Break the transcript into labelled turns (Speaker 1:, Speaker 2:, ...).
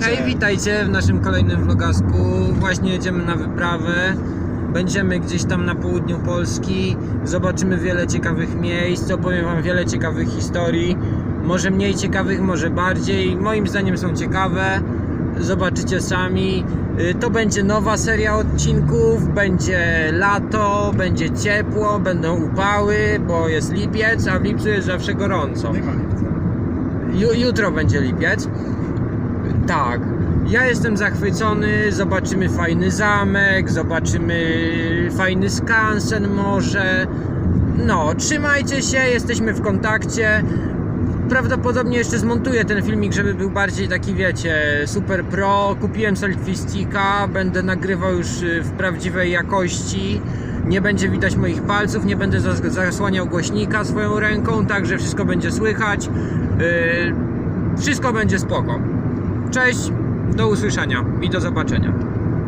Speaker 1: Hej, witajcie w naszym kolejnym vlogasku. Właśnie jedziemy na wyprawę. Będziemy gdzieś tam na południu Polski. Zobaczymy wiele ciekawych miejsc. Opowiem Wam wiele ciekawych historii. Może mniej ciekawych, może bardziej. Moim zdaniem są ciekawe. Zobaczycie sami. Y, To będzie nowa seria odcinków. Będzie lato, będzie ciepło, będą upały, bo jest lipiec, a w lipcu jest zawsze gorąco. Ju, jutro będzie lipiec. Tak. Ja jestem zachwycony. Zobaczymy fajny zamek, zobaczymy fajny skansen może. No, trzymajcie się, jesteśmy w kontakcie. Prawdopodobnie jeszcze zmontuję ten filmik, żeby był bardziej taki, wiecie, super pro. Kupiłem selfie sticka, będę nagrywał już y, w prawdziwej jakości. Nie będzie widać moich palców, nie będę zas- zasłaniał głośnika swoją ręką, także wszystko będzie słychać. Yy, wszystko będzie spoko. Cześć, do usłyszenia i do zobaczenia.